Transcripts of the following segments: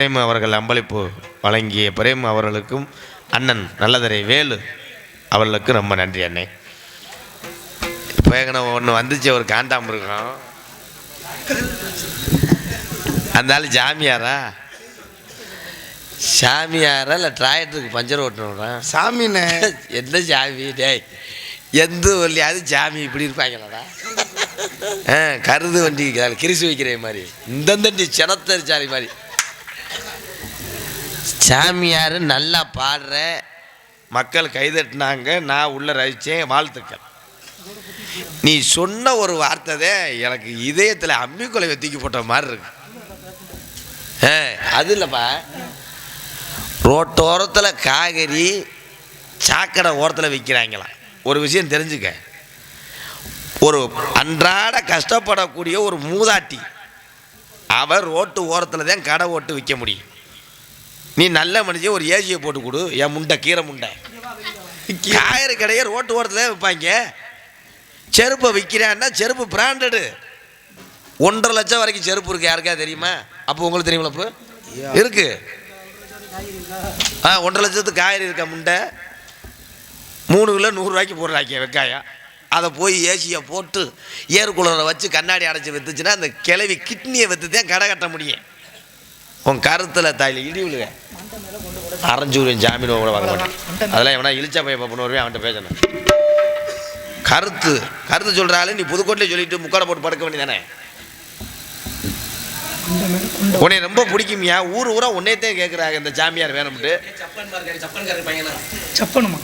Frame அவர்கள் அம்பளிப்பு வழங்கிய frame அவர்களுக்கும் அண்ணன் நல்லதரை வேலு அவர்களுக்கும் ரொம்ப நன்றி அண்ணே. இப்போ எங்கன ஒன்று வந்துச்சு ஒரு காண்டாமிருகம். அந்த ஆள் ஜாமியாரா சாமியாரா இல்லை டிராக்டருக்கு பஞ்சர் ஓட்டணும்னா சாமிண்ணே. என்ன சாமி? டேய் எந்த ஊர்லையாவது சாமி இப்படி இருப்பாங்களாடா? ஆ கருது வண்டி கிரிசு வைக்கிற மாதிரி. இந்தந்தண்டி சினத்தரிச்சாரி மாதிரி. சாமியார் நல்லா பாடுற மக்கள் கைதட்டினாங்க நான் உள்ள ரசித்தேன் வாழ்த்துக்கள். நீ சொன்ன ஒரு வார்த்தை தான் எனக்கு இதயத்தில் அம்மிக்குலை தூக்கி போட்ட மாதிரி இருக்கு. ஆ அது இல்லைப்பா ரோட்டோரத்தில் காய்கறி சாக்கடை ஓரத்தில் விற்கிறாங்களாம் ஒரு விஷயம் தெரிஞ்சுக்க. ஒரு அன்றாட கஷ்டப்படக்கூடிய ஒரு மூதாட்டி அவர் ரோட்டு ஓரத்தில் தான் கடை ஓட்டு விற்க முடியும். நீ நல்ல மனுஷன் ஒரு ஏசியை போட்டு கொடு. என் முண்டை கீரை முண்டை. காய்கறி கடையை ரோட்டு ஓரத்தில் விற்பாங்க. செருப்பை விற்கிறான்னா செருப்பு பிராண்டடு ஒன்றரை லட்சம் வரைக்கும் செருப்பு இருக்கு. யாருக்கா தெரியுமா? அப்போ உங்களுக்கு தெரியுமா அப்போ? இருக்கு. ஆ ஒன்றரை லட்சத்துக்கு காய்கறி இருக்கா முண்டை? மூணு கிலோ நூறுரூவாய்க்கு போடுறாங்க வெங்காயம். அதை போய் ஏசியை போட்டு ஏர் குளரை வச்சு கண்ணாடி அடைச்சி வித்துச்சுன்னா அந்த கிளவி கிட்னியை விற்று தான் கடை கட்ட முடியும். உன் கருத்தில் தாயில் இடி விழுக அரைஞ்சூரியன் ஜாமீன் கூட வாங்க மாட்டேன். அதெல்லாம் எவனா இழிச்சா பையன் பார்ப்பணும் வருவேன் அவன்கிட்ட பேசணும். கருத்து கருத்து சொல்கிறாள் நீ புதுக்கோட்டையில் சொல்லிட்டு முக்காடை போட்டு படுக்க வேண்டியதானே? உன்னை ரொம்ப பிடிக்குமியா? ஊர் ஊரா உன்னையத்தான் கேட்குறாங்க இந்த சாமியார் வேணும்ட்டு. சப்பனுமா?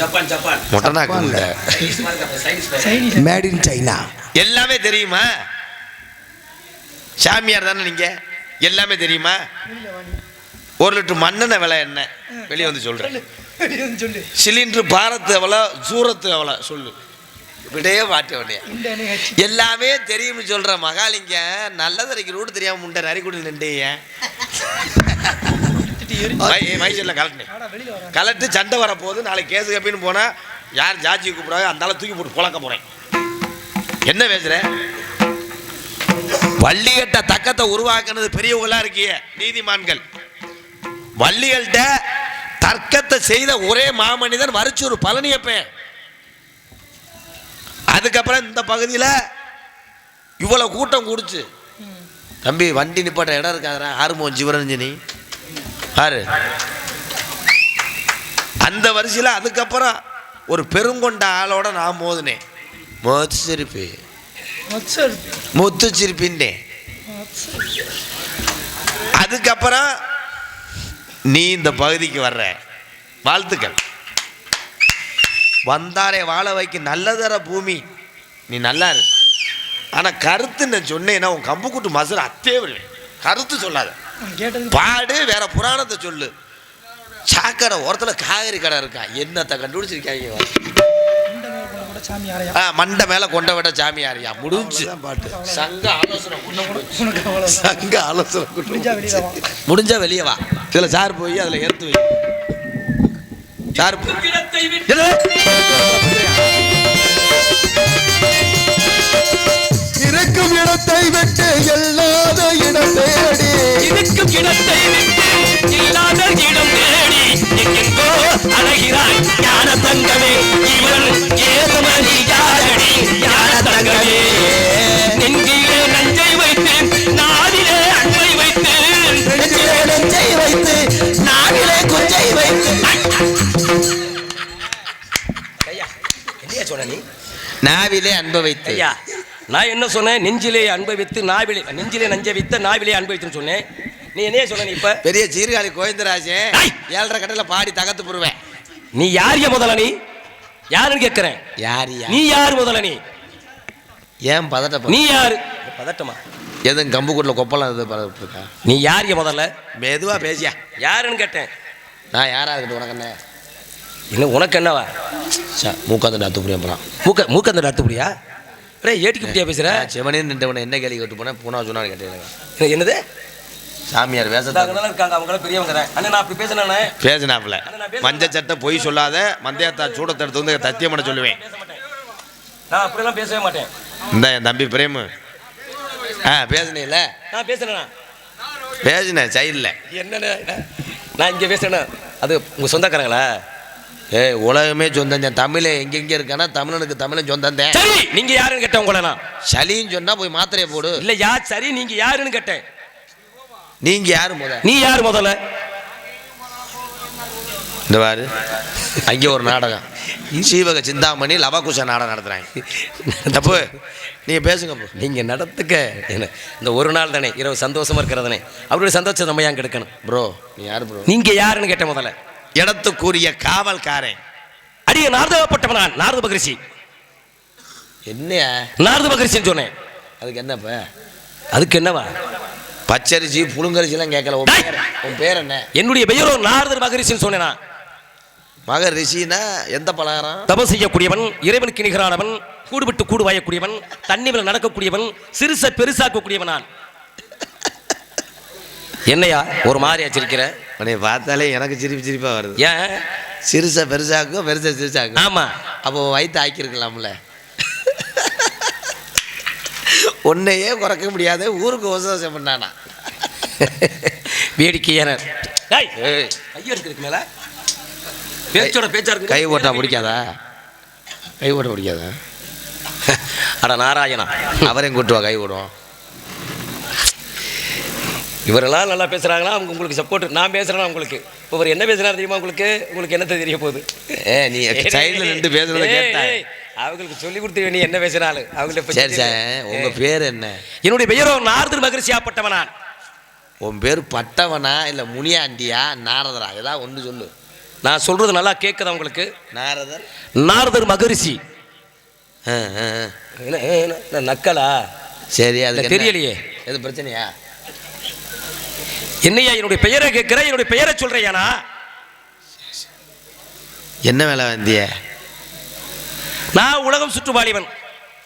ஜப்பான் மொட்டனாக்கு மேட் இன் சைனா எல்லாமே தெரியுமா? சாமியார் தானே நீங்க? எல்லாமே தெரியுமா? ஒரு லிட்டர் மண்ணெண்ணெய் விலை என்ன? வெளியே வந்து சொல்லு. சிலிண்டர் பாரத்து எவ்வளோ சூரத்து எவ்வளோ? சொல்லு. விடையே மாட்ட நிகழ்ச்சி எல்லாமே தெரியும்னு சொல்ற மகாலிங்க நல்லதரைக்கு ரூட் தெரியாம முண்டை நரிக்குடி நின்றீங்க வெளியில வர கலட்டு சண்டை வரப்போகுது. நாளைக்கு கேஸு கப்பின்னு போனா யார் ஜாட்சி கூப்பிடுறாங்க அந்த ஆளை தூக்கி போட்டு புழக்க போறேன். என்ன பேசுற? வள்ளிகட்ட தக்கத்தை உருவாக்குனது பெரியவங்களா இருக்கிய நீதிமான்கள். வள்ளிகள்கிட்ட தர்க்கத்தை செய்த ஒரே மாமனிதன் மறுச்சூர் பழனியப்பன் அதுக்கப்புறம் இந்த பகுதியில் இவ்வளவு கூட்டம் கூடுச்சு. தம்பி வண்டி நிப்பாட்ட இடம் இருக்காதரா ஆறுமோன் சிவரஞ்சனி. ஆறு. அந்த வரிசையில் அதுக்கப்புறம் ஒரு பெருங்கொண்ட ஆளோட நான் மோதினேன். மொத்து சிரிப்பு. முத்து சிரிப்பின்னேன். அதுக்கப்புறம் நீ இந்த பகுதிக்கு வர்ற. வாழ்த்துக்கள். வந்தாரே வாழ வைக்க நல்லதர பூமி. நீ நல்லா இரு. ஆனால் கருத்து நான் சொன்னேன்னா உன் கம்பு கூட்டு மசுர அத்தே வருவேன் கருத்து சொல்லாத. கேட்டது பாடு வேற புராணத்தை சொல்லு. சாக்கடை ஓரத்தில் காய்கறி கடை இருக்கா? என்னத்தை கண்டுபிடிச்சிருக்காங்க மண்டை மேல கொண்ட விட சாமியாரியா? முடிஞ்சு. பாட்டு. சங்க ஆலோசனை சங்க ஆலோசனை முடிஞ்சா வெளியே வா. இதுல சார் போய் அதுல எடுத்து வை. சார்? இருக்கும் இடத்தை விட்டு எல்லாத இடம் தேடி. இருக்கும் இடத்தை விட்டு நாவிலே அன்ப வைத்து. ஐயா நான் என்ன சொன்னேன்? நெஞ்சிலே அன்பை வைத்து நாவிலே நெஞ்சிலே நஞ்சை வைத்து நாவிலே அன்பை வைத்துன்னு சொன்னேன். நீ என்னைய சொன்ன நீ இப்ப? பெரிய சீர்காழி கோவிந்தராஜன் ஐய்! ஏழரை கடையில் பாடி தகத்து போடுவேன். நீ யார் முதல்ல நீ? யாருன்னு கேட்கிறேன். யாரியா நீ யார் முதல்ல நீ? ஏன் பதட்ட நீ யாரு? பதட்டமா? எதுவும் கம்பு கூட்டில் கொப்பலாம் இது பதட்டு நீ யார் முதல்ல? மெதுவா பேசியா. யாருன்னு கேட்டேன்? நான் யாரா இருக்கட்டும் உனக்கு என்ன என்ன உனக்கு என்னவா? சா மூக்காந்து நான் துப்புறேன் அப்புறம் மூக்க மூக்கந்த அத்துப்படியா ரே ஏட்டிக்கு பட்டியா பேசுற? சிவனே நின்றவனை என்ன கேள்வி கேட்டு போனேன்? பூனா சொன்னான்னு கேட்டேன் என்ன- என்னது? சாமியார் வேஷத்தை அங்கெல்லாம் இருக்காங்க அவங்க பெரியவங்க அண்ணன் நான் அப்படி பேசினே பேசினாப்புல. மஞ்ச சட்டை பொய் சொல்லாத மந்தையத்தா சூடத்தை எடுத்து வந்து சத்தியம் பண்ண சொல்லுவேன். நான் அப்படிலாம் பேசவே மாட்டேன். இந்த என் தம்பி பிரேமு. ஆ பேசுனீல்ல? நான் பேசுனேண்ணா பேசினேன் சைடில். என்னண்ணே நான் இங்கே பேசுறேன்னா அது உங்கள் சொந்தக்காரங்களா? ஏய் உலகமே சொந்தம் தான். தமிழ் எங்கெங்கே இருக்கானா? தமிழனுக்கு தமிழன் சொந்தம் தான். சரி நீங்கள் யாருன்னு கேட்டேன் உங்களை நான். சளின்னு சொன்னா போய் மாத்திரையை போடு. இல்லை யார் சரி நீங்கள் யாருன்னு கேட்டேன். நீங்க யாரு முத? நீ யார் முதல்ல? இந்த பாரு. அங்கே ஒரு நாடகம். சீவக சிந்தாமணி லவகுஷ நாடகம் நடத்துறாங்க. தப்பு. நீங்க பேசுங்க. நீங்கள் நடத்துக்க. என்ன இந்த ஒரு நாள் தானே இரவு சந்தோஷமா இருக்கிறதானே. அவருடைய சந்தோஷத்தை நம்ம ஏன் கெடுக்கணும்? ப்ரோ நீ யாரு ப்ரோ நீங்கள் யாருன்னு கேட்டேன் முதல்ல. இடத்துக்குரிய காவல்காரன். அடிய நாரதப்பட்டவன் நான் நாரத மகரிஷி. என்னையா நாரத மகரிஷின்னு சொன்னேன். அதுக்கு என்னப்ப? அதுக்கு என்னவா? பச்சரிசி புழுங்கரிசிலாம் கேட்கல. உன்! பேர் உன் பேர் என்ன? என்னுடைய பெயரோ நாரதர் மகரிஷின்னு சொன்னேன்? நான் மக ரிஷினா எந்த பலகாரம்? தபம் செய்யக்கூடியவன் இறைவனுக்கு நிகரானவன் கூடு விட்டு கூடு வாயக்கூடியவன் தண்ணி மேல நடக்கக்கூடியவன் சிறுச பெருசாக்கக்கூடியவன் நான் என்னையா ஒரு மாதிரி வச்சிருக்கிற? உன்னை பார்த்தாலே எனக்கு சிரிப்பு சிரிப்பா வருது. ஏன்? சிறுசா பெருசாக்கும் பெருசா சிறுசாக்கும். ஆமா. அப்போ வயிற்று ஆக்கியிருக்கலாம்ல. உன்னையே குறைக்க முடியாத ஊருக்கு உபதேசம் பண்ணானா. வேடிக்கையான டேய், ஏய், ஐயா இருக்கு மேல? பேச்சோட பேச்சா இருக்கு. கை ஓட்டா பிடிக்காதா? கை ஓட்ட பிடிக்காதா? அட நாராயணா. அவரையும் கூட்டு வா கை ஓடுவோம் இவரெல்லாம் நல்லா பேசுறாங்களா? அவங்க உங்களுக்கு சப்போர்ட் நான் பேசுறேன்னா உங்களுக்கு? இப்போ இவர் என்ன பேசுறாரு தெரியுமா உங்களுக்கு? உங்களுக்கு என்ன தெரிய போகுது? ஏ நீ சைடில் நின்று பேசுறத ஏய், கேட்டா. ஏய், அவங்களுக்கு சொல்லி கொடுத்து நீ என்ன பேசினாலும். அவங்கள்ட்ட போய் சரி சார். உங்க பேர் என்ன? என்னுடைய பெயரோ நாரதர் மகரிஷியாப்பட்டவன் நான். உன் பேர் பட்டவனா இல்லை முனியாண்டியா? நாரதரா? ஏதாவது ஒன்று சொல்லு. நான் சொல்றது நல்லா கேட்குதா உங்களுக்கு? நாரதர். நாரதர் மகரிஷி. நக்கலா? சரி அது தெரியலையே. எது பிரச்சனையா? என்னையா என்னுடைய பெயரை கேட்கிற? என்னுடைய பெயரை சொல்றியானா? என்ன வேலை வந்திய? நான் உலகம் சுற்றுவாளிவன்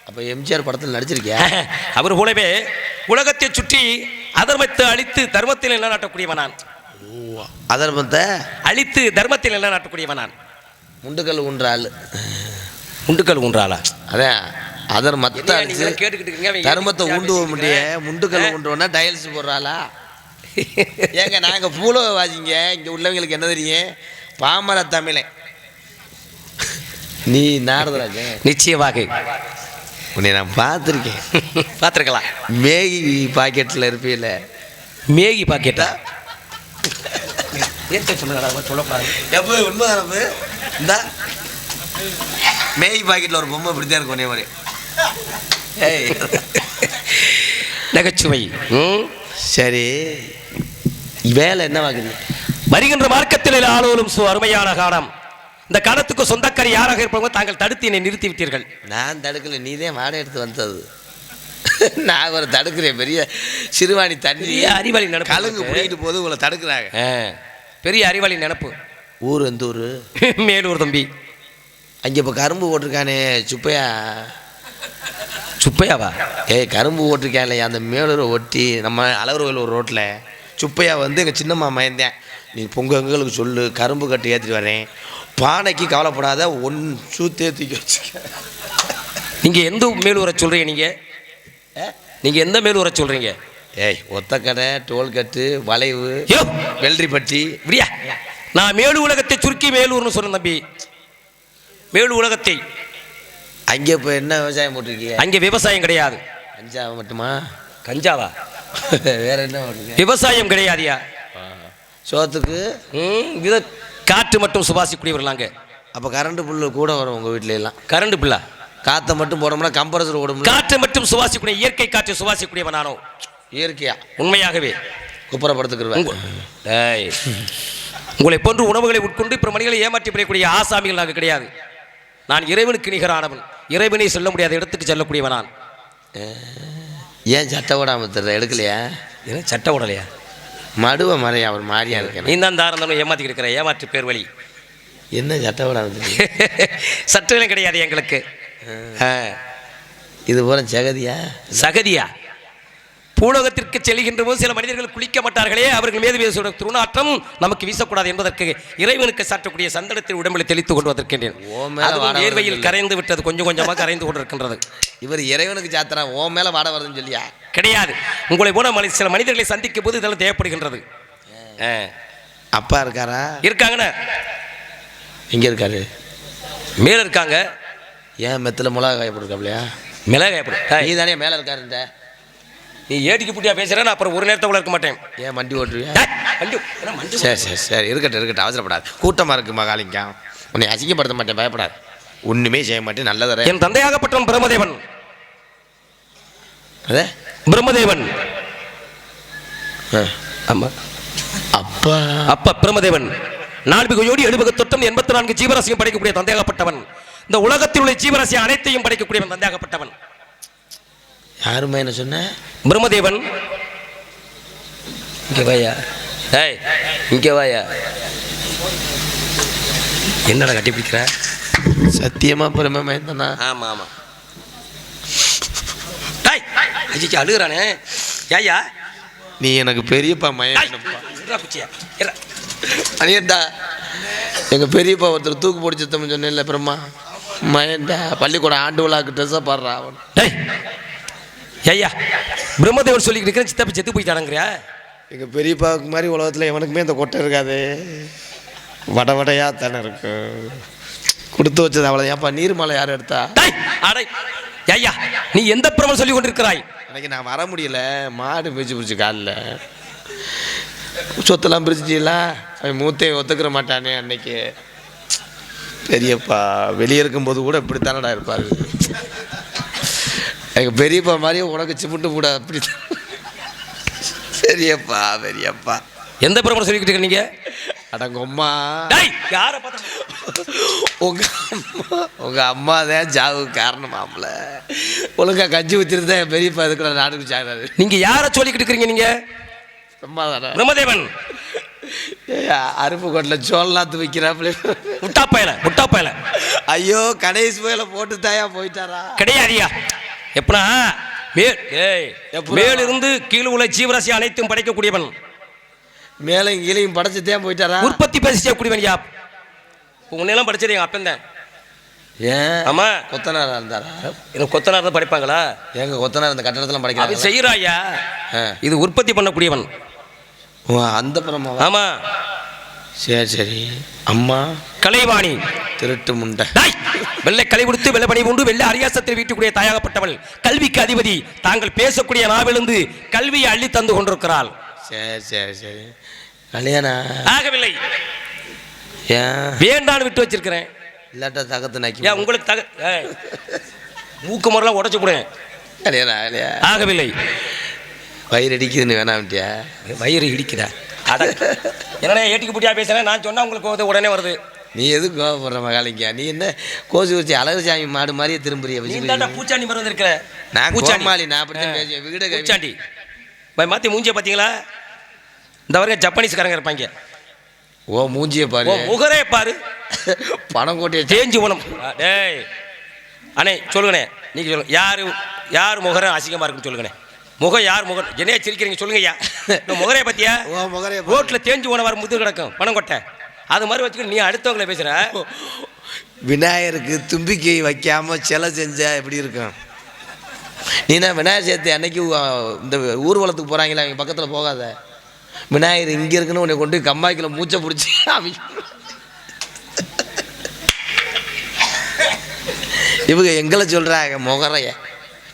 அப்போ எம்ஜிஆர் படத்தில் நடிச்சிருக்கியா? அவர் போலவே உலகத்தை சுற்றி அதர்மத்தை அழித்து தர்மத்தில் நிலைநாட்டக்கூடியவன் நான். அதர்மத்தை? அழித்து தர்மத்தில் நிலைநாட்டக்கூடியவன் நான். முண்டுக்கல் உன்ற ஆள் உண்டுக்கல் ஊன்றாளா அதான் அடிச்சு நீங்க கேட்டுக்கிட்டு தர்மத்தை பேசிட்டு முடிய? முண்டுக்கல் உண்டுவோன்னா டைல்ஸ் போடுறாளா? ஏங்க நாங்கள் பூலவை வாசிங்க இங்கே உள்ளவங்களுக்கு என்ன தெரியும்? பாமர தமிழன். நீ நாரதராஜ? நிச்சயமாக. உன்னை நான் பார்த்துருக்கேன். பார்த்துருக்கலாம். மேகி பாக்கெட்டில் இருப்பீல மேகி பாக்கெட்டா ஏற்ற சொல்லுங்கடா சொல்லக்கூடாது எப்போ உண்மை இந்தா. மேகி பாக்கெட்டில் ஒரு பொம்மை இப்படித்தான் இருக்கும் ஒரே மாதிரி. ஏய். நகைச்சுவை. ம்? சரி. வேலை என்ன வாங்குது வருகின்ற மார்க்கத்தில் ஆளோலும் சு அருமையான காலம். இந்த காலத்துக்கு சொந்தக்காரி யாராக இருப்பவங்க தாங்கள் தடுத்து என்னை நிறுத்தி விட்டீர்கள். நான் தடுக்கல நீ தான் வாடகை எடுத்து வந்தது. நான் ஒரு தடுக்கிறேன் பெரிய சிறுவாணி தண்ணி. அறிவாளி நினைப்பு. உனக்கு. பிடிக்கிட்டு போது உங்களை தடுக்கிறாங்க. பெரிய அறிவாளி நினப்பு. ஊர் எந்த ஊர்? மேலூர் தம்பி. அங்கே இப்போ கரும்பு போட்டிருக்கானே சுப்பையா? சுப்பையாவா? ஏய் கரும்பு போட்டிருக்கேன் இல்லையா? அந்த மேலூரை ஒட்டி நம்ம அளவுரோவில் ஒரு ரோட்டில் சுப்பையா வந்து எங்கள் சின்னம்மா மயந்தேன். நீ பொங்கங்களுக்கு சொல்லு கரும்பு கட்டு ஏற்றிட்டு வரேன். பானைக்கு கவலைப்படாத ஒன் சூத்தே தூக்கி வச்சுக்க. நீங்க எந்த மேலூரை சொல்றீங்க நீங்க? நீங்க எந்த மேலூரை சொல்றீங்க? ஏய் ஒத்தக்கடை டோல்கட்டு வளைவு வெள்ளரிப்பட்டி இப்படியா? நான் மேலு உலகத்தை சுருக்கி மேலூர்னு சொன்னேன் தம்பி. மேலு உலகத்தை. அங்கே இப்போ என்ன விவசாயம் போட்டிருக்கீங்க? அங்கே விவசாயம் கிடையாது. அஞ்சாவை மட்டுமா? கஞ்சாவா? வேற என்ன போட்டிருக்கீங்க? விவசாயம் கிடையாதியா. சோத்துக்கு? இதை காற்று மட்டும் சுவாசிக்கூடியவர்கள் நாங்க. அப்போ கரண்ட் புல்லு கூட வரும் உங்கள் வீட்ல எல்லாம். கரண்ட் பிள்ளை காற்றை மட்டும் போடணும்னா கம்ப்ரஸர் ஓடும்ல காற்று மட்டும் சுவாசிக்கூடிய இயற்கை காற்று சுவாசிக்கூடியவன் நானோ? இயற்கையா? உண்மையாகவே. டேய். உங்களை போன்று உணவுகளை உட்கொண்டு பிற மனிதர்களை ஏமாற்றி பெறக்கூடிய ஆசாமிகள் நாங்கள் கிடையாது. நான் இறைவனுக்கு நிகரானவன். இறைவனை செல்ல முடியாத இடத்துக்கு செல்லக்கூடியவன் நான் ஏன் சட்டை ஓடாம தெரியல எடுக்கலையா? என்ன சட்டை உடலையா மடுவ மறையா அவர் மாறியா இருக்கேன் நீ தான் தாரந்தம் ஏமாத்தி இருக்கிற ஏமாற்று பேர் வழி. என்ன சட்டை ஓடாம தெரியல சட்டைகளும் கிடையாது எங்களுக்கு. இது பூரா ஜெகதியா சகதியா? பூலோகத்திற்கு செல்கின்ற போது சில மனிதர்கள் குளிக்க மாட்டார்களே அவர்கள் மீது வீசுகிற துருநாற்றம் நமக்கு வீசக்கூடாது என்பதற்கு இறைவனுக்கு சாற்றக்கூடிய சந்தனத்தில் உடம்பில் தெளித்துக் கொண்டு வந்திருக்கின்றேன் வேர்வையில் கரைந்து விட்டது கொஞ்சம் கொஞ்சமாக கரைந்து கொண்டிருக்கின்றது. இவர் இறைவனுக்கு சாத்துறான் ஓ மேல வாட வருதுன்னு சொல்லியா? கிடையாது. உங்களை போல சில மனிதர்களை சந்திக்கும் போது இதெல்லாம் தேவைப்படுகின்றது. அப்பா இருக்காரா? இருக்காங்கண்ணே. எங்கே இருக்காரு? மேல இருக்காங்க. ஏன் மெத்தில் மிளகா காய போட்டுருக்காப்லையா? மிளகாய் டேய், நீ தானே மேலே இருக்காருன்ற நீ ஏடிக்கு புட்டியா பேசுற நான் அப்புறம் ஒரு நேரத்தை கூட இருக்க மாட்டேன். ஏன் மண்டி டேய், மஞ்சு, என்ன மஞ்சு? சரி சரி சரி இருக்கட்டும் இருக்கட்டும் அவசரப்படாது. கூட்டமாக இருக்கு மகாலிங்கம் உன்னை அசிங்கப்படுத்த மாட்டேன் பயப்படாது. ஒன்றுமே செய்ய மாட்டேன் நல்லதர என் தந்தையாகப்பட்டவன் பிரம்மதேவன். அதே பிரம்மதேவன். ஆ. ஆமா அப்பா. அப்ப பிரம்மதேவன். நால்மிகையோடு எழுபக தொட்டம் எண்பத்தி நான்கு ஜீவராசியும் படைக்கக்கூடிய தந்தையாகப்பட்டவன். இந்த உலகத்தில் உள்ள ஜீவராசி அனைத்தையும் படைக்கக்கூடியவன் தந்தையாகப்பட்டவன். யாருமா என்ன சொன்ன? பிரம்மதேவன். இங்க வாயா. ஏய் இங்க வாயா. என்னடா கட்டி பிடிக்கிற? சத்தியமா பெருமை மயந்தனா ஆமா ஆமா. டேய் அஜிக்கு அழுகுறானே. ஏய்யா நீ எனக்கு பெரியப்பா மயன்ப்பா குச்சியா, இருடா. அனியன்டா எங்கள் பெரியப்பா ஒருத்தர் தூக்கு சுத்தம் சொன்னேன்ல பிரம்மா. மயன்டா பள்ளிக்கூடம் ஆண்டு விழாக்கு ட்ரெஸ்ஸாக பாடுறா அவன். டேய் ஐயா பிரம்மதேவன் சொல்லிக்கிட்டு இருக்கிற சித்தப்ப செத்து போயிட்டானுங்கிறியா? எங்கள் பெரியப்பாவுக்கு மாதிரி உலகத்தில் எவனுக்குமே இந்த கொட்டை இருக்காது. வட வடையாக தானே இருக்கும். கொடுத்து வச்சது அவ்வளோ ஏன்ப்பா நீர்மலை யார் எடுத்தா? அடை ஐயா நீ எந்த பிரமன் சொல்லி கொண்டிருக்கிறாய்? அன்னைக்கு நான் வர முடியல. மாடு பிரிச்சு பிடிச்சி காலில். சொத்தெல்லாம் பிரிச்சிட்டீங்களா? அவன் மூத்தையும் ஒத்துக்கிற மாட்டானே அன்னைக்கு. பெரியப்பா வெளியே இருக்கும்போது கூட இப்படித்தானடா இருப்பார். எங்கள் பெரியப்பா மாதிரியே உனக்கு சிமுட்டு கூட அப்படி. பெரியப்பா பெரியப்பா. எந்த பிரமன் சொல்லிக்கிட்டு இருக்க நீங்க? அடங்க அம்மா. டேய் யாரை பார்த்தா உங்க அம்மா உங்க அம்மா தான் ஜாவு காரணமாம்ல ஒழுங்கா கஞ்சி ஊற்றிருந்தா என் பெரியப்பா இதுக்குள்ள நாட்டுக்கு சாகிறாரு. நீங்க யாரை சொல்லிக்கிட்டு இருக்கிறீங்க நீங்க? அம்மா தானே பிரம்மதேவன். ஏய்யா, அருப்பு கோட்டில் சோழநாத்து வைக்கிறாப்புல முட்டா பயல முட்டா பயல. ஐயோ கடைசி போயில போட்டு தாயா போயிட்டாரா கிடையாதியா எப்படா? மேலிருந்து கீழ் உள்ள ஜீவராசி அனைத்தும் படைக்கக்கூடியவன். மேலையும் கீழையும் படைச்சுதான் போயிட்டாரா? உற்பத்தி பேசி செய்யக்கூடியவன் யா உன்னையெல்லாம் படிச்சது எங்க அப்பன் தான். ஏன்? ஆமா. கொத்தனாரா இருந்தாரா? எனக்கு கொத்தனார் தான் படிப்பாங்களா? எங்க கொத்தனார் இந்த கட்டடத்துல படிக்கிறாங்க செய்யறாயா? ஆ. இது உற்பத்தி பண்ணக்கூடியவன். அந்த பிரமாவா ஆமா. சரி சரி. அம்மா கலைவாணி. திருட்டு முண்டை! வெள்ளை களை கொடுத்து வெள்ளை பணி உண்டு வெள்ளை அரியாசத்தில் வீட்டுக்குரிய தாயாகப்பட்டவள். கல்விக்கு அதிபதி. தாங்கள் பேசக்கூடிய நாவிலிருந்து கல்வியை அள்ளி தந்து கொண்டிருக்கிறாள். சரி சரி சரி. கல்யாணம் ஆகவில்லை. ஏன்? வேண்டான்னு விட்டு வச்சிருக்கிறேன். இல்லாட்டா தகத்து ஏன் நாக்கி உங்களுக்கு தக மூக்கு முறைலாம் உடச்சு போடுவேன். கல்யாணம் ஆகவில்லை. வயிறு அடிக்குதுன்னு வேணாம்ட்டியா? வயிறு இடிக்குதா? அட என்னடா ஏட்டிக்கு புட்டியா பேசுறேன் நான் சொன்னா உங்களுக்கு வந்து உடனே வருது. நீ எதுக்கு கோவப்படுற மகாலிங்க? நீ என்ன கோசி வச்சு அழகுசாமி மாடு மாதிரியே திரும்புறிய வச்சு பூச்சாண்டி மருந்து இருக்கிற நான் பூச்சாண்டி. நான். பேசுவேன். வீடு பூச்சாண்டி. மாத்தி மூஞ்சிய பாத்தீங்களா? இந்த வரைக்கும் ஜப்பானீஸ்காரங்க இருப்பாங்க. ஓ மூஞ்சிய பாரு. முகரே பாரு. பணம் கோட்டையை தேஞ்சு உணம் டேய். அண்ணே சொல்லுங்கண்ணே. நீங்க சொல்லுங்க. யாரு யார் முகரம் அசிங்கமா இருக்குன்னு சொல்லுங்கண்ணே. முகம் யார் முகம்? என்னையா சிரிக்கிறீங்க சொல்லுங்க ஐயா இந்த முகரே பத்தியா? முகரைய ரோட்ல தேஞ்சு போன வர முது கிடக்கும் பணம் கொட்டை. அது மாதிரி வச்சுக்கிட்டு நீ அடுத்தவங்களை பேசுற? விநாயகருக்கு தும்பிக்கை வைக்காம சிலை செஞ்சா எப்படி இருக்கும்? நீனா விநாயகர் சேர்த்து அன்னைக்கு இந்த ஊர்வலத்துக்கு போறாங்களா அவங்க பக்கத்துல போகாத. விநாயகர் இங்க இருக்குன்னு உன்னை கொண்டு போய் கம்மாய்க்குள்ள மூச்சை பிடிச்சி இவங்க எங்களை சொல்றாங்க முகரைய.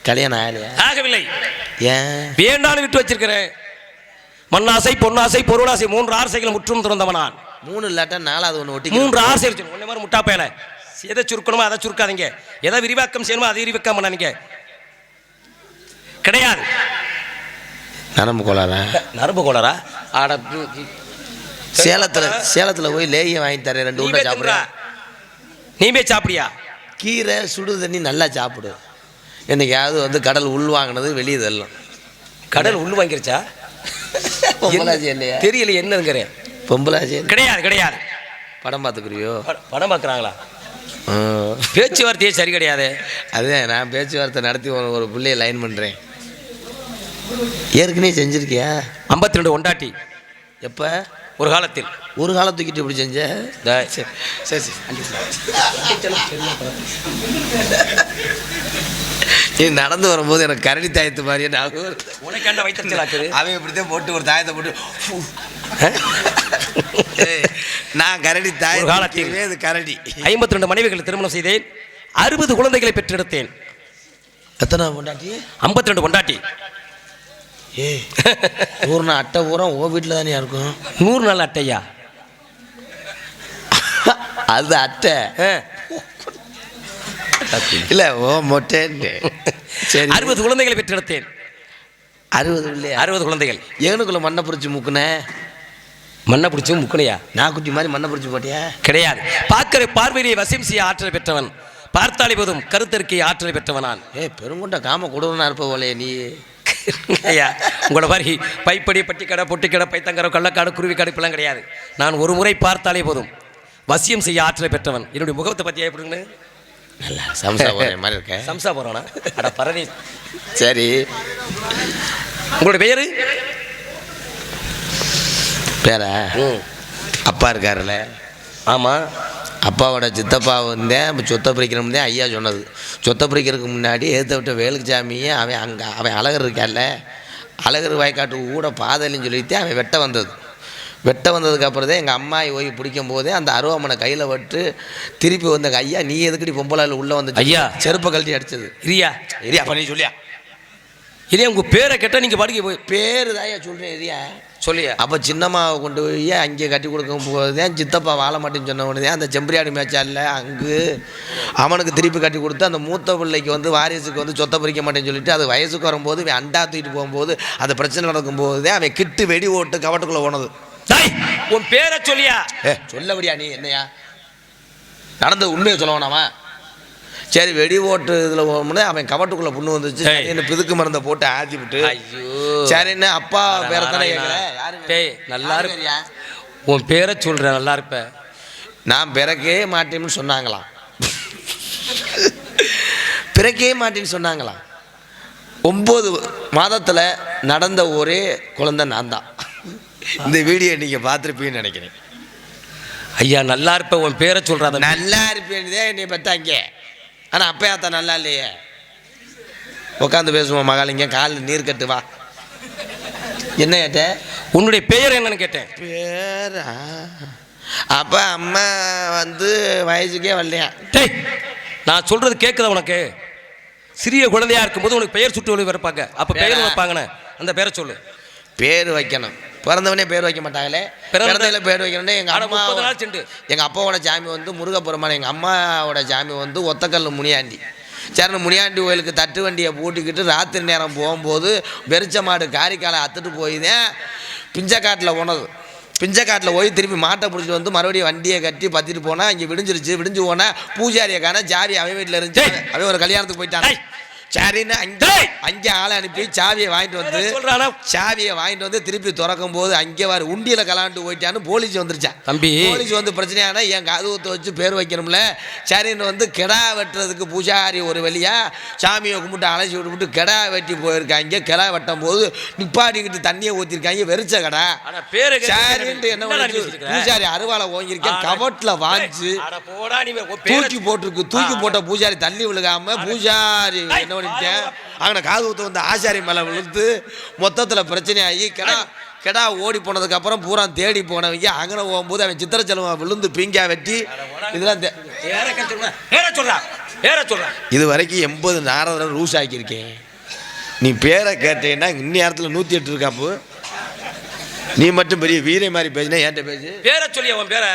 கல்யாணம் ஆகலையா? ஆகவில்லை. ஏன்? வேண்டான்னு விட்டு வச்சிருக்கிறேன். மண்ணாசை பொன்னாசை பொருளாசை மூன்று ஆசைகள் முற்றும் திறந்தவனான். மூணு இல்லாட்டா நாலாவது ஒன்று ஒட்டி மூன்று ஆசை இருக்கு ஒன்னே மாதிரி முட்டா பயல எதை சுருக்கணுமோ அதை சுருக்காதீங்க. எதை விரிவாக்கம் செய்யணுமோ அதை விரிவாக்கம் பண்ணாதீங்க. கிடையாது. நரம்பு கோளாரா நரம்பு கோளரா ஆட சேலத்துல சேலத்துல போய் லேகியம் வாங்கி தரேன் ரெண்டு தின்றா. சாப்பிடுறேன். நீ போய் சாப்பிடியா? கீரை சுடு தண்ணி நல்லா சாப்பிடு. என்னைக்காவது வந்து கடல் உள் வாங்கினது வெளியே தள்ளும் கடல் உள்ள வாங்கிருச்சா பொம்பளாச்சி இல்லையா தெரியல என்னங்கிறேன் இல்ல. கிடையாது கிடையாது படம் பார்த்துக்குறியோ பட- படம் பார்க்குறாங்களா. பேச்சுவார்த்தையே சரி கிடையாது அதே நான் பேச்சுவார்த்தை நடத்தி ஒரு- பிள்ளைய லைன் பண்ணுறேன் ஏற்கனவே செஞ்சிருக்கியா ஐம்பத்தி ரெண்டு ஒண்டாட்டி எப்போ ஒரு காலத்தில் ஒரு காலம் தூக்கிட்டு இப்படி செஞ்ச சரி சரி நீ நடந்து வரும்போது எனக்கு கரடி தாயத்து மாதிரியே ஞாபகம் வருது. உனக்கு என்ன வைத்தறிச்சலாக்குது அவன் இப்படித்தான் போட்டு ஒரு தாயத்தை போட்டு நான் கரடி தாய் காலத்தில். அது கரடி. ஐம்பத்தி ரெண்டு மனைவிகள் திருமணம் செய்தேன். அறுபது குழந்தைகளை பெற்றெடுத்தேன். எத்தனை பொண்டாட்டி? ஐம்பத்தி ரெண்டு கொண்டாட்டி ஏய் ஊர் நான் அட்டை பூரா ஓ வீட்டில் தானே இருக்கும்? நூறு நாள் அட்டையா? அது அட்டை. இல்லை ஓ மொட்டைன்னு. சரி. அறுபது குழந்தைகளை பெற்றெடுத்தேன். அறுபது இல்லையா அறுபது குழந்தைகள். ஏனுக்குள்ள மண்ணை பிடிச்சி முக்குனே? மண்ணை பிடிச்சும் முக்கணையா நான் குட்டி மாதிரி மண்ணை பிடிச்சி போட்டியா? கிடையாது. பார்க்கிற பார்வையை வசியம் செய்ய ஆற்றல் பெற்றவன். பார்த்தாலே போதும் கருத்தறிக்கை ஆற்றல் பெற்றவன் நான் ஏய் பெருங்குண்ட காம கொடுவனா இருப்ப போலையே நீ. ஐயா உங்களோட மாதிரி பைப்படி பட்டிக்கடை பொட்டிக்கடை பைத்தங்கரை கள்ளக்காடு குருவி கடுப்பெல்லாம் கிடையாது. நான் ஒரு முறை பார்த்தாலே போதும். வசியம் செய்ய ஆற்றலை பெற்றவன். என்னுடைய முகத்தை பற்றி எப்படின்னு நல்லா சம்சா போற மாதிரி இருக்க சம்சா போறானா அட பரதி சரி. உங்களோட பேரா? ம். அப்பா இருக்காருல்ல. ஆமாம் அப்பாவோட சித்தப்பா வந்தேன் இப்போ சொத்தை பிரிக்கணும்னே ஐயா சொன்னது. சொத்தை பிரிக்கிறதுக்கு முன்னாடி ஏற்ற விட்ட வேலுச்சாமியை அவன் அங்கே அவன் அழகர் இருக்கான்ல அழகர் வயக்காட்டு கூட பாதையிலன்னு சொல்லிட்டு அவன் வெட்ட வந்தது. வெட்ட வந்ததுக்கு அப்புறம் தான் எங்கள் அம்மாயி போய் பிடிக்கும் போதே அந்த அருவாமனை கையில் விட்டு திருப்பி வந்த ஐயா நீ எதுக்கடி பொம்பளாயில் உள்ளே வந்து ஐயா. செருப்பை கழட்டி அடிச்சது? இரியா. இரியா பண்ணி சொல்லியா? இதே உங்க பேரை கேட்டால் நீங்கள் படுக்க போய் பேர் தாயா சொல்கிறேன் இரியா. சொல்லியா அப்போ சின்னம்மாவை கொண்டு போய் அங்கே கட்டி கொடுக்கும் போது தான் சித்தப்பா வாழ மாட்டேன்னு சொன்ன உடனே அந்த செம்பரியாடு மேட்சால அங்கு அவனுக்கு திருப்பி கட்டி கொடுத்து அந்த மூத்த பிள்ளைக்கு வந்து வாரிசுக்கு வந்து சொத்தை பறிக்க மாட்டேன்னு சொல்லிட்டு அது வயசுக்கு வரும்போது அண்டா தூக்கிட்டு போகும்போது அந்த பிரச்சனை நடக்கும்போது தான் அவன் கிட்டு வெடி ஓட்டு கவட்டுக்குள்ளே போனது. உன் பேரை சொல்லியா? சொல்லபடியா நீ என்னையா? நடந்தது உண்மையை சொல்ல வேணாமா சரி வெடி ஓட்டு இதில் போகும்போது அவன் கவட்டுக்குள்ளே புண்ணு வந்துச்சு. என்ன பிதுக்கு மருந்தை போட்டு ஆத்தி விட்டு சரின்னு அப்பா பேரை தானே. கேட்குறேன் நல்லா யாரு இருக்கு பேரியா? உன் பேரை சொல்ற நல்லா இருப்ப. நான் பிறக்கவே மாட்டேன்னு சொன்னாங்களாம் பிறக்கவே மாட்டேன்னு சொன்னாங்களாம் ஒம்பது மாதத்தில் நடந்த ஒரே குழந்தை நான் தான் இந்த வீடியோ நீங்கள் பார்த்துருப்பீங்கன்னு நினைக்கிறேன். ஐயா நல்லா இருப்ப உன் பேரை சொல்றாத. நல்லா இருப்பேன்தே என்னை பத்தாங்க. ஆனால் அப்பயாத்தா நல்லா இல்லையே. உட்காந்து பேசுவோம் மகாலிங்க காலில் நீர் கட்டு வா. என்ன கேட்ட உன்னுடைய பெயர் என்னன்னு கேட்டேன். பேரா? அப்போ அம்மா வந்து வயசுக்கே வரலையா? டேய் நான் சொல்றது கேட்குதா உனக்கு? சிறிய குழந்தையா இருக்கும்போது உனக்கு பெயர் சுட்டு வைப்பாங்க. அப்ப பெயர் பேரா? வைப்பாங்கன்னு அந்த பேரை சொல்லு. பேர் வைக்கணும். பிறந்தவனே பேர் வைக்க மாட்டாங்களே. பிறந்த- பிறந்ததுல பேர் வைக்கணும்னே எங்கள் ஆனா அம்மா முப்பது நாள் செண்டு. எங்கள் அப்பாவோட சாமி வந்து முருகப்பெருமான் எங்கள் அம்மாவோட சாமி வந்து ஒத்தக்கல் முனியாண்டி. சரண முனியாண்டி கோயிலுக்கு தட்டு வண்டியை பூட்டிக்கிட்டு ராத்திரி நேரம் போகும்போது வெறிச்ச மாடு காரிக்காலை அத்துட்டு போய் தான் பிஞ்சக்காட்டில் போனது பிஞ்சக்காட்டில் போய் திருப்பி மாட்டை பிடிச்சிட்டு வந்து மறுபடியும் வண்டியை கட்டி பத்திட்டு போனால் இங்கே விடிஞ்சிருச்சு விடிஞ்சு போனால் பூஜாரியை காண சாவி அவன் வீட்டில் இருந்துச்சு. அவன் ஒரு கல்யாணத்துக்கு போயிட்டான். சரின்னு அங்கே. அங்கே ஆளை அனுப்பி சாவியை வாங்கிட்டு வந்து சொல்றானா? சாவியை வாங்கிட்டு வந்து திருப்பி திறக்கும் போது அங்கே வர உண்டியில கலாண்டு போயிட்டான்னு போலீஸ் வந்துருச்சான் தம்பி. போலீஸ் வந்து பிரச்சனையான என் காதுவத்தை வச்சு பேர் வைக்கணும்ல? சரின்னு வந்து கெடா வெட்டுறதுக்கு பூஜாரி ஒரு வழியா சாமியை கும்பிட்டு அழைச்சி விட்டுவிட்டு கெடா வெட்டி போயிருக்காங்க. கெடா வெட்டும் போது நிப்பாட்டிக்கிட்டு தண்ணியை ஊற்றிருக்காங்க வெறிச்ச கடா. சரின்ட்டு என்ன? பூஜாரி அருவாளை ஓங்கியிருக்கேன். கவட்டில் பேரை தூக்கி போட்டிருக்கு. தூக்கி போட்ட பூஜாரி தள்ளி விழுகாம பூஜாரி என்ன பண்ணிட்டேன் அங்கே காது ஊத்த வந்து ஆசாரி மேலே விழுந்து மொத்தத்தில் பிரச்சனையாகி கெடா கெடா ஓடி போனதுக்கு அப்புறம் பூரா தேடி போனவங்க. அங்கே போகும்போது அவன் சித்திர செலவன் விழுந்து பீங்கா வெட்டி இதெல்லாம் இது வரைக்கும் எண்பது நாரதம் ரூஸ் ஆக்கியிருக்கேன். நீ பேரை கேட்டேன்னா இன்னி நேரத்தில் நூற்றி எட்டு இருக்காப்பு நீ மட்டும் பெரிய வீரை மாதிரி பேசினா ஏன்ட்ட பேசு? பேரை சொல்லியா உன் பேரை?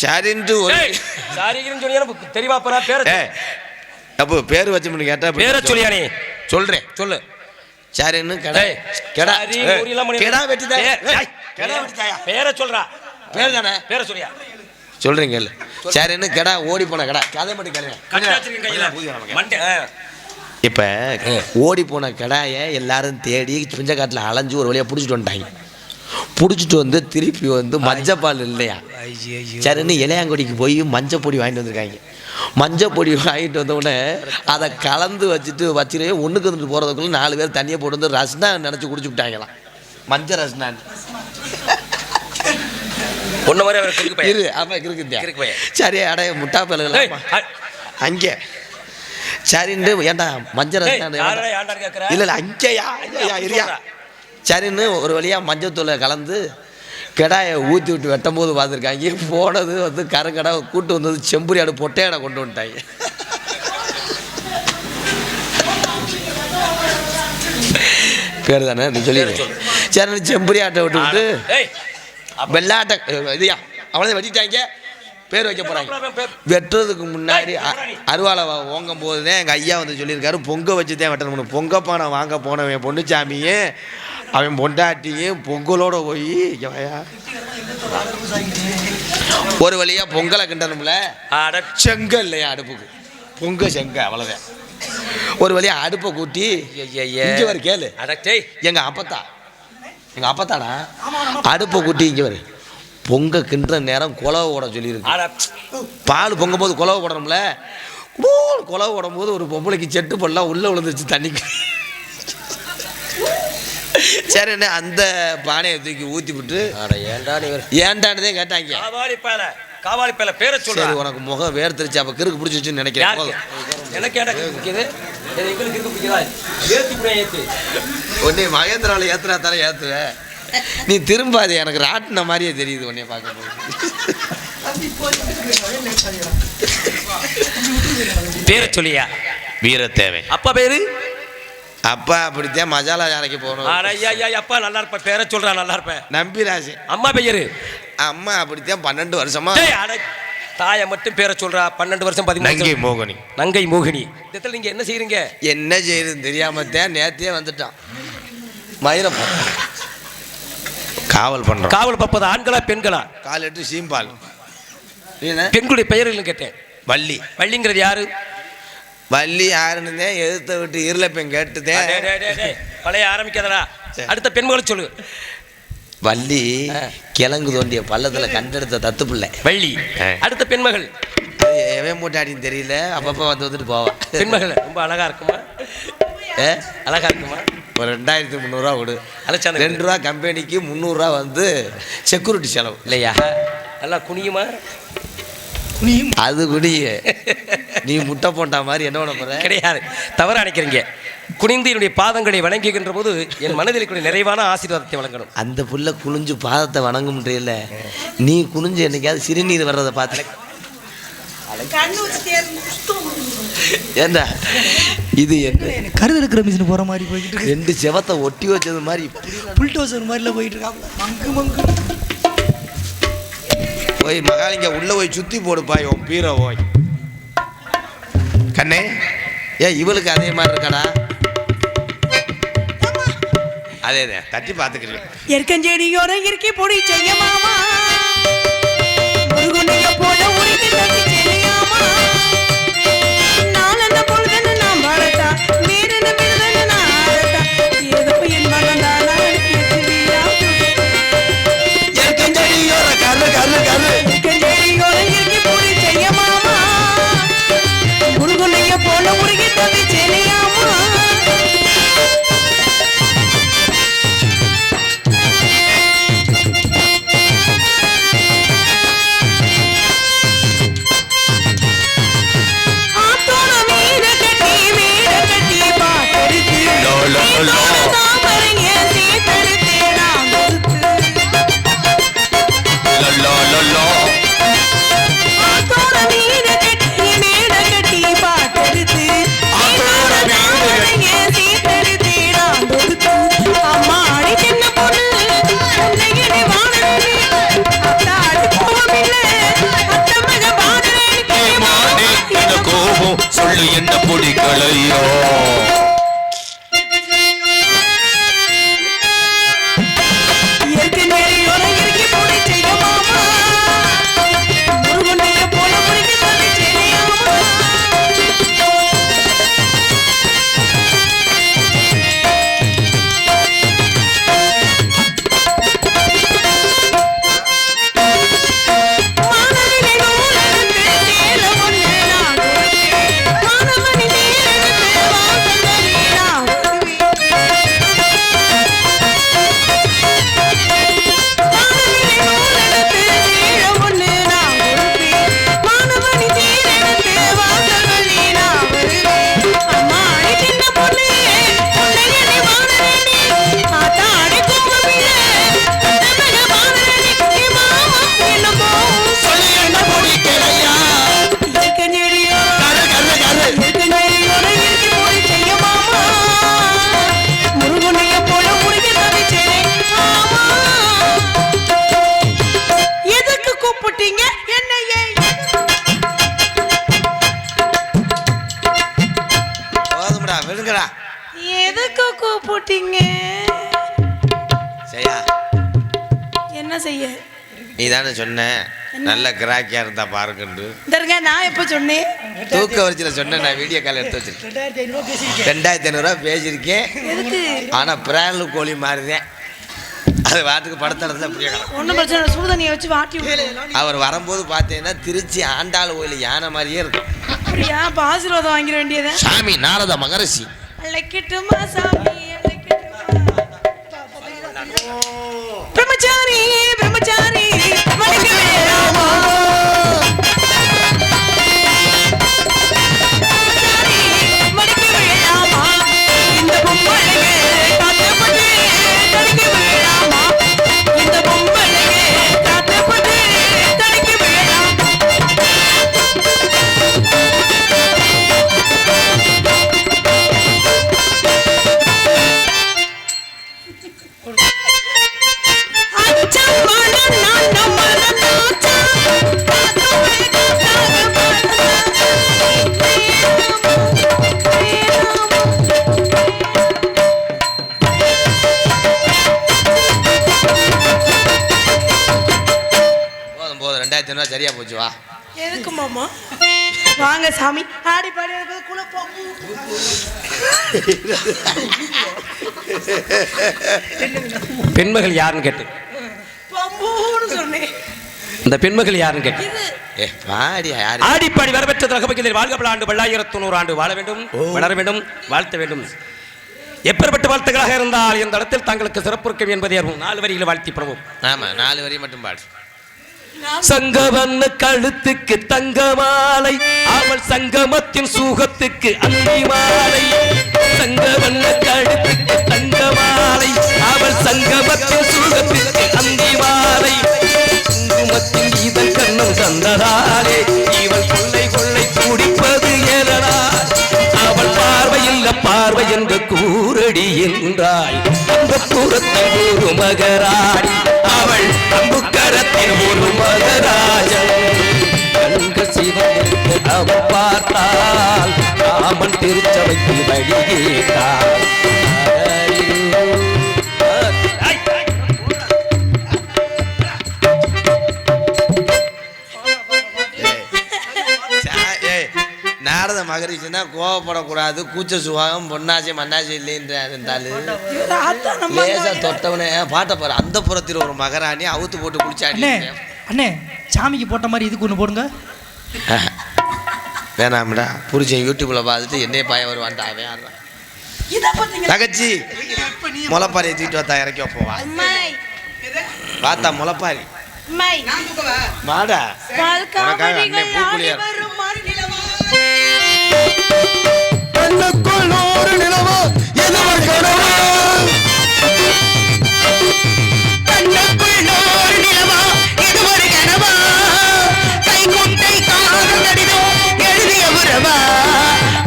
சரின்ட்டு ஒரு சாரின்னு தெரியவா போறா பேரை அப்போ பேர் வச்சோம்னு கேட்டா பேரை சொல்லியா நீ சொல்கிறேன் சொல்லு. சரின்னு கடை கெடா கெடா வெட்டி கெடா வெட்டி பேரை சொல்றா. பேர் தானே? பேரை சொல்லியா சொல்றீங்க இல்ல சரின்னு கெடா ஓடி போன கடை. கதை மட்டும் கேளுங்க. இப்போ ஓடி போன கடாயை எல்லாரும் தேடி பிஞ்சக்காட்டில் அலைஞ்சு ஒரு வழியாக பிடிச்சிட்டு வந்துட்டாங்க. பிடிச்சிட்டு வந்து திருப்பி வந்து மஞ்சப்பால் இல்லையா? சரின்னு இளையாங்குடிக்கு போய் மஞ்சள் பொடி வாங்கிட்டு வந்திருக்காங்க. மஞ்சள் பொடி வாங்கிட்டு வந்த உடனே அதை கலந்து வச்சுட்டு வச்சுட்டு ஒன்றுக்கு வந்துட்டு போகிறதுக்குள்ள நாலு பேர் தண்ணியை போட்டு வந்து ரஸ்னா நினச்சி குடிச்சு விட்டாங்களாம். மஞ்சள் ரஸ்னான்னு உன்ன மாதிரி அவர். இரு ஆமாம் பையன். சரி அடைய முட்டா அ- அங்கே. சரின்னு ஏன்டா மஞ்சள் ரசம்? இல்ல இல்ல அங்கேயா ஐயா இரியா சரின்னு ஒரு வழியா மஞ்சத்தூளை கலந்து கெடாயை ஊற்றி விட்டு வெட்டும் போது பார்த்துருக்காங்க. போனது வந்து கரங்கடா கூட்டு வந்தது செம்புரி ஆடு பொட்டையாடை கொண்டு வந்துட்டாங்க. பேர் தானே? நீ சொல்லி சரி செம்புரி ஆட்டை விட்டு விட்டு வெள்ளாட்டை இதுயா? அவளை வெட்டிட்டாங்க. பேர் வைக்க போகிறாங்க வெட்டுறதுக்கு முன்னாடி அருவாளை ஓங்கும் போது தான் எங்கள் ஐயா வந்து சொல்லியிருக்காரு. பொங்க வச்சு தான் வெட்டணும். பொங்க பானை வாங்க போனவன் பொண்ணுச்சாமியே அவன் பொண்டாட்டியும் பொங்கலோட போய். ஒரு வழியா பொங்கலை கிண்டணும்ல? அட, செங்க இல்லையா அடுப்புக்கு? பொங்க செங்க அவ்வளோதான் ஒரு வழியா அடுப்பை கூட்டி. இங்கே வர கேளு. எங்க அப்பத்தா. எங்க அப்பத்தாடா? அடுப்பை கூட்டி இங்க வரு. பொங்க கிண்டுற நேரம் குலவை ஓட சொல்லியிருக்கு. அட, பால் பொங்கும் போது குலவை ஓடணும்ல ஊ, குலவை ஓடும் போது ஒரு பொம்பளைக்கு செட்டு பொல்லாம் உள்ள விழுந்துருச்சு தண்ணிக்கு. சரி என்ன அந்த பானையை தூக்கி ஊத்தி விட்டு ஏன்டானதே கேட்டாங்க காவாலி பயல, காவாலி பயல, பேரை. சரி உனக்கு முகம் வேர்த்திருச்சு அப்ப கிறுக்கு பிடிச்சிச்சுன்னு நினைக்கிறேன். எனக்கு கிறுக்கு பிடிக்குது? இது எங்களுக்கு கிறுக்கு பிடிக்குதா? ஏத்தி ஏத்தி. உன்னை மகேந்திராவில் ஏத்துறா தானே ஏத்துவேன் நீ திரும்பாது எனக்கு ராட்டின மாதிரியே தெரியுது உன்னைய பார்க்கும்போது பேரை சொல்லியா வீரத்தேவை அப்பா பேரு அப்பா அப்படித்தான் மசாலா யானைக்கு போகணும். ஐயா, அப்பா நல்லா இருப்ப பேரை சொல்றா நல்லா இருப்ப நம்பிராசி. அம்மா பெயரு? அம்மா அப்படித்தான் பன்னெண்டு வருஷமா? தாயை மட்டும் பேரை சொல்றா. பன்னெண்டு வருஷம் பதிமூணு நங்கை. மோகனி. நங்கை மோகினி. இடத்துல நீங்க என்ன செய்றீங்க? என்ன செய்யுதுன்னு தெரியாமத்தான் நேத்தே வந்துட்டான். மயிரம் காவல் பண்றோம் காவல் பார்ப்பது ஆண்களா பெண்களா? கால் எட்டு சீம்பால்? பெண்களுடைய பெயர்கள் கேட்டேன். வள்ளி. வள்ளிங்கிறது யாரு? வள்ளி யாருன்னு எதிர்த்த விட்டு டேய், டேய், டேய். பழைய ஆரம்பிக்காதடா. அடுத்த பெண்களை சொல்லு. வள்ளி. கிழங்கு தோண்டிய பள்ளத்துல கண்டெடுத்த தத்து பிள்ளை. வள்ளி. அடுத்த பெண்மகள். எவன் மூட்டாடின்னு தெரியல. அப்பப்போ வந்து வந்துட்டு போவான் பெண்மகள் ரொம்ப அழகா இருக்குமா? அழகா இருக்குமா? ஒரு ரெண்டாயிரத்தி முந்நூறுரூவா கொடு. அலச்சானு ரெண்டு ரூபா கம்பெனிக்கு முந்நூறுரூவா வந்து செக்யூரிட்டி செலவு. இல்லையா? நல்லா குனியுமா? குனியும் அது குடிய நீ முட்டை போட்டா மாதிரி என்ன பண்ண போற? கிடையாது. தவறு அணைக்கிறீங்க குனிந்து என்னுடைய பாதங்களை வணங்குகின்ற போது என் மனதில் கூடிய நிறைவான ஆசீர்வாதத்தை வழங்கணும். அந்த புள்ள குனிஞ்சு பாதத்தை வணங்கும்ன்றீல்ல நீ குனிஞ்சு என்னைக்காவது சிறுநீர் வர்றதை பார்த்து. ஏண்டா? இது என்ன? எனக்கு கருது இருக்கிற மிஷின் போற மாதிரி இருக்கு. ரெண்டு செவத்தை ஒட்டி வச்சது மாதிரி புல்டோசர் மாதிரில போயிட்டு இருக்காங்க. மங்கு மங்கு. போய் மகாலிங்க உள்ள போய் சுத்தி போடுப்பாய் உன் பீரை போய். கண்ணே ஏ இவளுக்கு அதே மாதிரி இருக்காடா? அதே தான் தட்டி பார்த்துக்கிறேன். எற்கஞ்செடியோரம் இருக்கி பொடி செய்ய மாமா. முருகனைய எதுக்கு கூப்பிட்டீங்க? செய்யா என்ன செய்ய? நீ தானே சொன்ன நல்ல கிராக்கியா இருந்தா பாருங்கண்டு தருங்க நான் எப்ப சொன்னேன்? தூக்க வரிச்சில சொன்னேன் நான் வீடியோ கால் எடுத்து வச்சிருக்கேன். ரெண்டாயிரத்தி ஐநூறுரூவா பேசியிருக்கேன். ஆனா பிராலு கோழி மாறிதேன் அது வாட்டுக்கு படத்தடத்துல ஒன்றும் பிரச்சனை சூதனியை வச்சு வாட்டி அவர் வரும்போது பார்த்தீங்கன்னா திருச்சி ஆண்டாள் கோயில் யானை மாதிரியே இருக்கும். அப்படியா? ஆசீர்வாதம் வாங்கிட வேண்டியது? சாமி நாரத மகரிஷி. அழைக்கட்டுமா சாமி அழைக்கட்டுமா? பிரம்மச்சாரி பிரம்மச்சாரி. பெண்மகள் யாருன்னு கேட்டு. சொன்னேன் இந்த பெண்மகள் யாருன்னு கேட்டு. இது ஏ பாடி யாரு? ஆடிப்பாடி வரப்பெற்ற தகவல் வாழ்க பல ஆண்டு பல்லாயிரத்து நூறு ஆண்டு வாழ வேண்டும் வளர வேண்டும் வாழ்த்த வேண்டும். எப்பேற்பட்ட வாழ்த்துக்களாக இருந்தால் இந்த இடத்தில் தங்களுக்கு சிறப்பு இருக்கும் என்பதை அறிவோம். நாலு வரிகளை வாழ்த்தி படுவோம் ஆமா நாலு வரி மட்டும் பாடு. சங்கவண்ண கழுத்துக்கு தங்க மாலை அவள் சங்கமத்தின் சூகத்துக்கு அந்தி மாலை சங்கவண்ண கழுத்துக்கு தங்க மாலை அவள் சங்கமத்தின் சூகத்துக்கு அந்தி மாலை குங்குமத்தின் இதழ் கண்ணம் தந்ததாலே இவள் கொள்ளை கொள்ளை ஏறடா அவள் பார்வையில் பார்வை என்று என்றாய். அந்த புறத்தில் ஒரு மகராடி அவள் அம்புக்கரத்தில் ஒரு மகராஜன். சிவந்து அவள் பார்த்தால் ராமன் திருச்சபைக்கு வழி ஏய், நாரத மகரிஷினா கோவப்படக்கூடாது. கூச்ச சுபாகம் பொன்னாசி மன்னாசி இல்லைன்ற இருந்தாலும் இவர் ஆத்தா நம்ம லேசா தொட்டவனே பாட்டை பாரு. அந்த புறத்தில் ஒரு மகராணி அவுத்து போட்டு குளிச்சாடி அண்ணே அண்ணே சாமிக்கு போட்ட மாதிரி இதுக்கு ஒன்று போடுங்க. வேணாம்டா. புரிச்சேன் யூடியூப்ல பார்த்துட்டு என்னைய பாய வருவான்டா பார்த்தீங்க தகச்சி முளைப்பாரி தூக்கிட்டு வந்தா இறக்கி வைப்போம் வா. அம்மாய் பார்த்தா முளைப்பாரி. மாடா பால் உனக்காக அண்ணே காவடிகள் ஆடி பூக்குழியார் வரும் மாநிலமா கண்ணுக்குள் நூறு நிலவோ? கனவோ? தேவா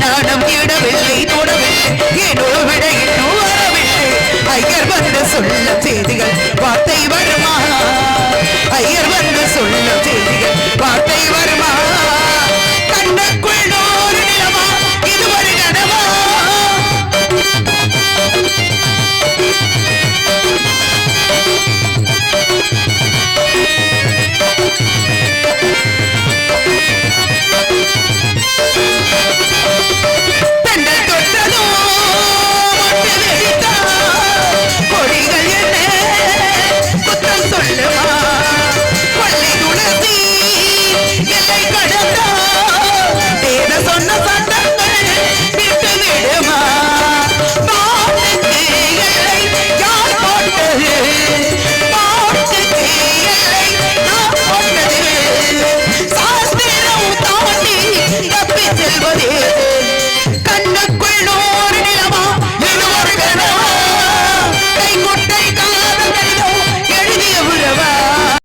நானும் இடவில்லை தொடவில்லை என் விட இன்னும் வரவில்லை. ஐயர் வந்த சொல்ல செய்திகள் வார்த்தை வருமா?